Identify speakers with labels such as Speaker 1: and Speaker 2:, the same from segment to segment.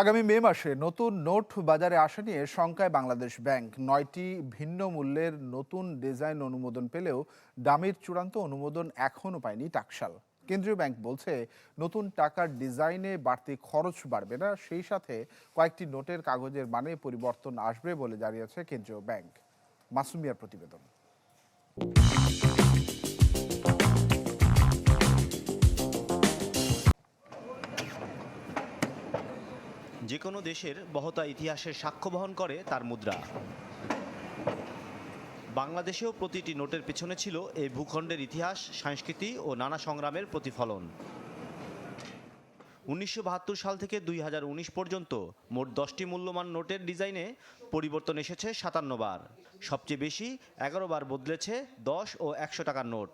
Speaker 1: আগামী মে মাসে নতুন নোট বাজারে আসা নিয়ে শঙ্কায় বাংলাদেশ ব্যাংক। নয়টি ভিন্ন মূল্যের নতুন ডিজাইন অনুমোদন পেলেও দামের চূড়ান্ত অনুমোদন এখনও পায়নি টাকশাল। কেন্দ্রীয় ব্যাংক বলছে, নতুন টাকার ডিজাইনে বাড়তি খরচ বাড়বে না, সেই সাথে কয়েকটি নোটের কাগজের মানে পরিবর্তন আসবে বলে জানিয়েছে কেন্দ্রীয় ব্যাংক। মাসুমিয়ার প্রতিবেদন।
Speaker 2: যে কোনো দেশের বহতা ইতিহাসের সাক্ষ্য বহন করে তার মুদ্রা। বাংলাদেশেও প্রতিটি নোটের পেছনে ছিল এই ভূখণ্ডের ইতিহাস, সংস্কৃতি ও নানা সংগ্রামের প্রতিফলন। উনিশশো বাহাত্তর সাল থেকে দুই হাজার উনিশ পর্যন্ত মোট দশটি মূল্যমান নোটের ডিজাইনে পরিবর্তন এসেছে সাতান্ন বার। সবচেয়ে বেশি এগারো বার বদলেছে দশ ও একশো টাকার নোট,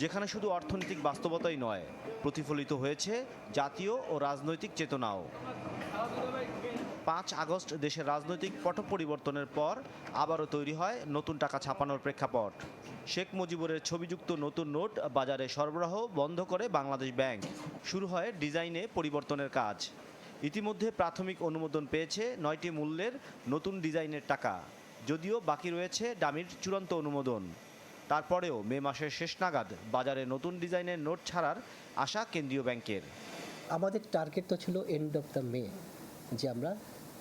Speaker 2: যেখানে শুধু অর্থনৈতিক বাস্তবতাই নয়, প্রতিফলিত হয়েছে জাতীয় ও রাজনৈতিক চেতনাও। পাঁচ আগস্ট দেশের রাজনৈতিক পট পরিবর্তনের পর আবারও তৈরি হয় নতুন টাকা ছাপানোর প্রেক্ষাপট। শেখ মুজিবুরের ছবিযুক্ত নতুন নোট বাজারে সরবরাহ বন্ধ করে বাংলাদেশ ব্যাংক। শুরু হয় ডিজাইনে পরিবর্তনের কাজ। ইতিমধ্যে প্রাথমিক অনুমোদন পেয়েছে নয়টি মূল্যের নতুন ডিজাইনের টাকা। যদিও বাকি রয়েছে ডামির চূড়ান্ত অনুমোদন। তারপরেও মে মাসের শেষ নাগাদ বাজারে নতুন ডিজাইনের নোট ছাড়ার আশা কেন্দ্রীয় ব্যাংকের।
Speaker 3: আমাদের টার্গেট তো ছিল এন্ড অফ দ্য মে যে আমরা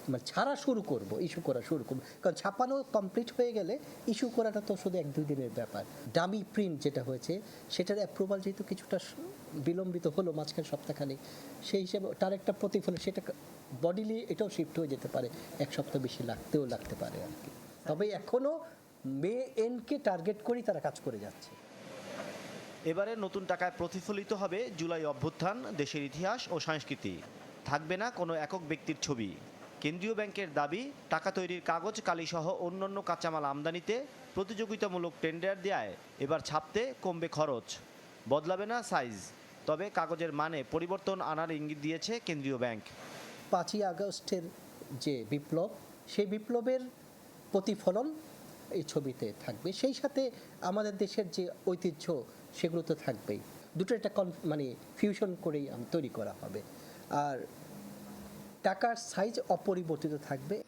Speaker 3: মানে ছাড়া শুরু করব ইস্যু করা শুরু করব। কারণ ছাপানো কমপ্লিট হয়ে গেলে ইস্যু করাটা তো শুধু এক দুই দিনের ব্যাপার। ডামি প্রিন্ট যেটা হয়েছে, সেটার অ্যাপ্রুভাল যেহেতু কিছুটা বিলম্বিত হলো মাঝখানে সপ্তাহখানে সেই হিসেবে তার একটা প্রতিফলন সেটা বডিলি এটাও শিফট হয়ে যেতে পারে। এক সপ্তাহ বেশি লাগতেও লাগতে পারে আর কি। তবে এখনও মে এনকে টার্গেট করেই তারা কাজ করে যাচ্ছে।
Speaker 2: এবারে নতুন টাকায় প্রতিফলিত হবে জুলাই অভ্যুত্থান, দেশের ইতিহাস ও সংস্কৃতি। থাকবে না কোনো একক ব্যক্তির ছবি। কেন্দ্রীয় ব্যাংকের দাবি, টাকা তৈরির কাগজ, কালিসহ অন্যান্য কাঁচামাল আমদানিতে প্রতিযোগিতামূলক টেন্ডার দেয় এবার ছাপতে কমবে খরচ। বদলাবে না সাইজ, তবে কাগজের মানে পরিবর্তন আনার ইঙ্গিত দিয়েছে কেন্দ্রীয় ব্যাংক।
Speaker 3: পাঁচই আগস্টের যে বিপ্লব, সেই বিপ্লবের প্রতিফলন এই ছবিতে থাকবে। সেই সাথে আমাদের দেশের যে ঐতিহ্য, সেগুলো তো থাকবেই। দুটো একটা মানে ফিউশন করেই তৈরি করা হবে। আর টাকার সাইজ অপরিবর্তিত থাকবে।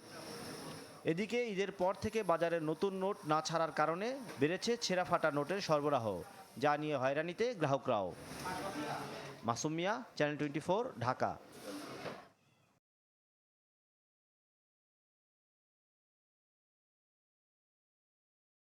Speaker 2: এদিকে ঈদের পর থেকে বাজারে নতুন নোট না ছাড়ার কারণে বেড়েছে ছেঁড়া ফাটা নোটের সরবরাহ, যা নিয়ে হয়রানিতে গ্রাহকরাও। Masumia channel twenty Dhaka.